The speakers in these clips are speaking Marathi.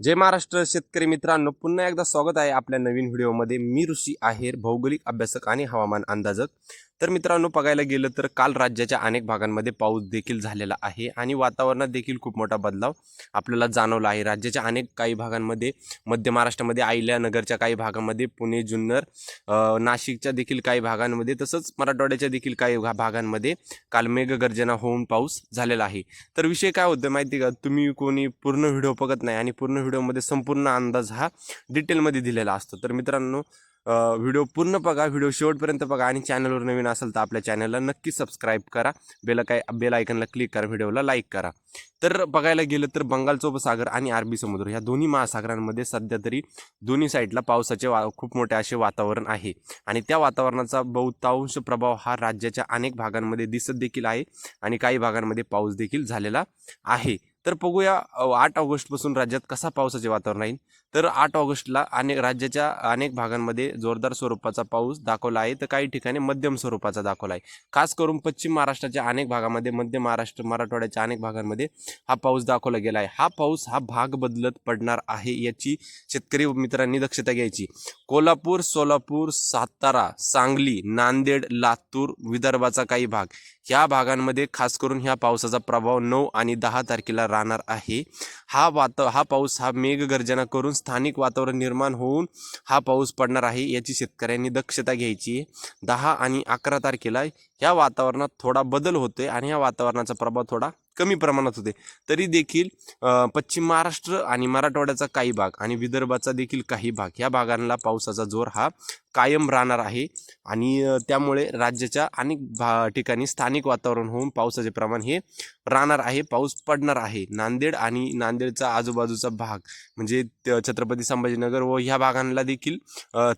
जय महाराष्ट्र शेतकरी मित्रांनो पुन्हा एकदा स्वागत आहे आपल्या नवीन व्हिडिओमध्ये. मी ऋषी आहेर भौगोलिक अभ्यासक आणि हवामान अंदाजक. तर मित्रांनो बघायला गेलं तर काल राज्याच्या अनेक भागांमध्ये पाऊस देखील झालेला आहे आणि वातावरणात देखील खूप मोठा बदलाव आपल्याला जाणवला आहे. राज्याच्या अनेक काही भागांमध्ये मध्य महाराष्ट्रामध्ये आयल्यानगरच्या काही भागामध्ये पुणे जुन्नर नाशिकच्या देखील काही भागांमध्ये तसंच मराठवाड्याच्या देखील काही भागांमध्ये काल मेघगर्जना होऊन पाऊस झालेला आहे. तर विषय काय होतं माहिती का? तुम्ही कोणी पूर्ण व्हिडिओ बघत नाही आणि पूर्ण व्हिडिओमध्ये संपूर्ण अंदाज हा डिटेलमध्ये दिलेला असतो. तर मित्रांनो व्हिडिओ पूर्ण बघा व्हिडिओ शेवटपर्यंत बघा आणि चॅनलवर नवीन असेल तर आपल्या चॅनलला नक्की सबस्क्राईब करा. बेल काय बेल आयकनला क्लिक करा व्हिडिओला लाईक करा. तर बघायला गेलं तर बंगालचा उपसागर आणि अरबी समुद्र ह्या दोन्ही महासागरांमध्ये सध्या तरी दोन्ही साईडला पावसाचे वा खूप मोठे असे वातावरण आहे. आणि त्या वातावरणाचा बहुतांश प्रभाव हा राज्याच्या अनेक भागांमध्ये दिसत देखील आहे आणि काही भागांमध्ये पाऊस देखील झालेला आहे. तर बघूया आठ ऑगस्टपासून राज्यात कसा पावसाचे वातावरण राहील. तर आठ ऑगस्टला अनेक राज्याच्या अनेक भागांमध्ये जोरदार स्वरूपाचा पाऊस दाखवला आहे. तर काही ठिकाणी मध्यम स्वरूपाचा दाखवला आहे. खास करून पश्चिम महाराष्ट्राच्या अनेक भागामध्ये मध्य महाराष्ट्र मराठवाड्याच्या अनेक भागांमध्ये हा पाऊस दाखवला गेला आहे. हा पाऊस हा भाग बदलत पडणार आहे याची शेतकरी मित्रांनी दक्षता घ्यायची. कोल्हापूर सोलापूर सातारा सांगली नांदेड लातूर विदर्भाचा काही भाग. ह्या भागांमध्ये खास करून ह्या पावसाचा प्रभाव नऊ आणि दहा तारखेला राहणार आहे. हा वात हा पाऊस हा मेघगर्जना करून स्थानिक वातावरण निर्माण होऊन हा पाऊस पडणार आहे याची शेतकऱ्यांनी दक्षता घ्यायची आहे. दहा आणि अकरा तारखेला ह्या वातावरणात थोडा बदल होतोय आणि ह्या वातावरणाचा प्रभाव थोडा कमी प्रमाणात होते. तरी देखील पश्चिम महाराष्ट्र आणि मराठवाड्याचा काही भाग आणि विदर्भाचा देखील काही भाग ह्या भागांना पावसाचा जोर हा कायम राहणार आहे. आणि त्यामुळे राज्याच्या अनेक भा ठिकाणी स्थानिक वातावरण होऊन पावसाचे प्रमाण हे राहणार आहे. पाऊस पडणार आहे. नांदेड आणि नांदेडचा आजूबाजूचा भाग म्हणजे त- छत्रपती संभाजीनगर व ह्या भागांना देखील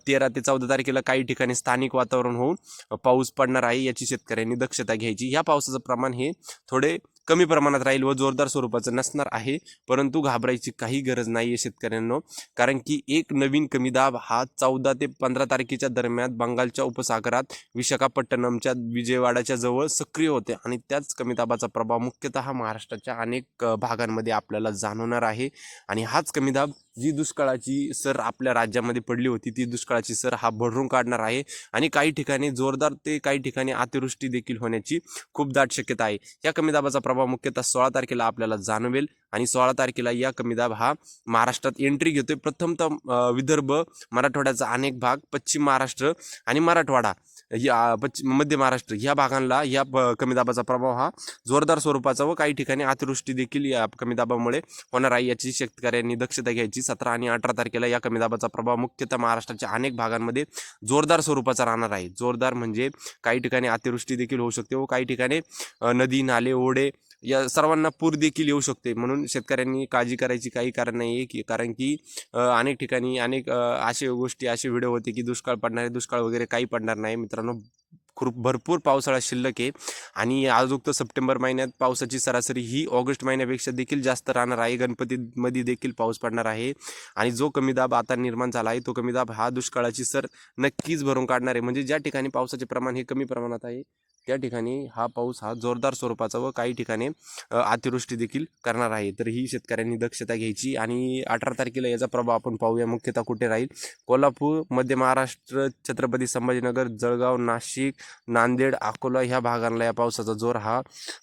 तेरा ते चौदा तारखेला काही ठिकाणी स्थानिक वातावरण होऊन पाऊस पडणार आहे याची शेतकऱ्यांनी दक्षता घ्यायची. ह्या पावसाचं प्रमाण हे थोडे कमी प्रमाणात राहील व जोरदार स्वरूपाचं नसणार आहे. परंतु घाबरायची काही गरज नाही आहे शेतकऱ्यांनो. कारण की एक नवीन कमी दाब हा चौदा ते पंधरा तारखेच्या दरम्यान बंगालच्या उपसागरात विशाखापट्टणमच्या विजयवाडाच्या जवळ सक्रिय होते आणि त्याच कमी दाबाचा प्रभाव मुख्यतः महाराष्ट्राच्या अनेक भागांमध्ये आपल्याला जाणवणार आहे. आणि हाच कमी दाब जी दुष्काळाची सर आपल्या राज्यामध्ये पडली होती ती दुष्काळाची सर हा भरून काढणार आहे. आणि काही ठिकाणी जोरदार ते काही ठिकाणी अतिवृष्टी देखील होण्याची खूप दाट शक्यता आहे. या कमी दाबाचा प्रभाव मुख्यतः सोळा तारखेला आपल्याला जाणवेल आणि सोळा तारखेला या कमी दाब हा महाराष्ट्रात एंट्री घेतोय. प्रथमतः विदर्भ मराठवाड्याचा अनेक भाग पश्चिम महाराष्ट्र आणि मराठवाडा. या पश्चिम मध्य महाराष्ट्र ह्या भागांना या कमी दाबाचा प्रभाव हा जोरदार स्वरूपाचा व काही ठिकाणी अतिवृष्टी देखील या कमी दाबामुळे होणार आहे. याची शेतकऱ्यांनी दक्षता घ्यायची. सतरा आणि अठरा तारखेला या कमी दाबाचा प्रभाव मुख्यतः महाराष्ट्राच्या अनेक भागांमध्ये जोरदार स्वरूपाचा राहणार आहे. जोरदार म्हणजे काही ठिकाणी अतिवृष्टी देखील होऊ शकते व काही ठिकाणी नदी नाले ओढे या सर्वांना पूर देखील येऊ शकते म्हणून शेतकऱ्यांनी काळजी करायची काही कारण नाही आहे की कारण की अनेक ठिकाणी अनेक असे गोष्टी असे व्हिडिओ होते की दुष्काळ पडणार आहे दुष्काळ वगैरे काही पडणार नाही. मित्रांनो खूप भरपूर पावसाळा शिल्लक आहे. आणि आजोक्त सप्टेंबर महिन्यात पावसाची सरासरी ही ऑगस्ट महिन्यापेक्षा देखील जास्त राहणार आहे. गणपतीमध्ये देखील पाऊस पडणार आहे. आणि जो कमी दाब आता निर्माण झाला आहे तो कमी दाब हा दुष्काळाची सर नक्कीच भरून काढणार आहे. म्हणजे ज्या ठिकाणी पावसाचे प्रमाण हे कमी प्रमाणात आहे त्या ठिकाणी हा पाऊस हा जोरदार स्वरूपाचा व काही ठिकाणी अतिवृष्टी देखील करणार आहे. तर ही शेतकऱ्यांनी दक्षता घ्यायची आणि अठरा तारखेला याचा प्रभाव आपण पाहूया. मुख्यतः कुठे राहील? कोल्हापूर मध्य महाराष्ट्र छत्रपती संभाजीनगर जळगाव नाशिक नांदेड अकोला ह्या भागांना या पावसाचा जोर हा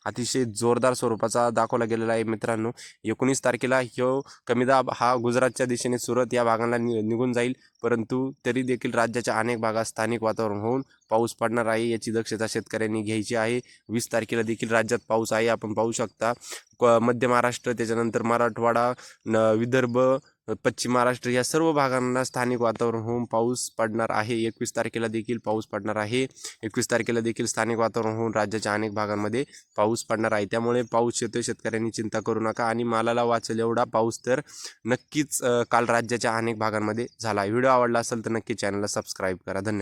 अतिशय जोरदार स्वरूपाचा दाखवला गेलेला आहे मित्रांनो. एकोणीस तारखेला ह्यो कमी दाब हा गुजरातच्या दिशेने सुरत या भागांना नि निघून जाईल. परंतु तरी देखील राज्याच्या अनेक भागात स्थानिक वातावरण होऊन पाऊस पडणार आहे याची दक्षता शेतकऱ्यांनी घ्यायची आहे. वीस तारखेला देखील राज्यात पाऊस आहे आपण पाहू शकता. क- मध्य महाराष्ट्र त्याच्यानंतर मराठवाडा न विदर्भ पश्चिम महाराष्ट्र या सर्व भागांना स्थानिक वातावरण होऊन पाऊस पडणार आहे. एकवीस तारखेला देखील पाऊस पडणार आहे. एकवीस तारखेला देखील स्थानिक वातावरण होऊन राज्याच्या अनेक भागांमध्ये पाऊस पडणार आहे. त्यामुळे पाऊस येतोय शेतकऱ्यांनी चिंता करू नका आणि मालाला वाचेल एवढा पाऊस तर नक्कीच काल राज्याच्या अनेक भागांमध्ये झाला व्हिडिओ आवडला असेल तर नक्की चॅनलला सबस्क्राईब करा. धन्यवाद.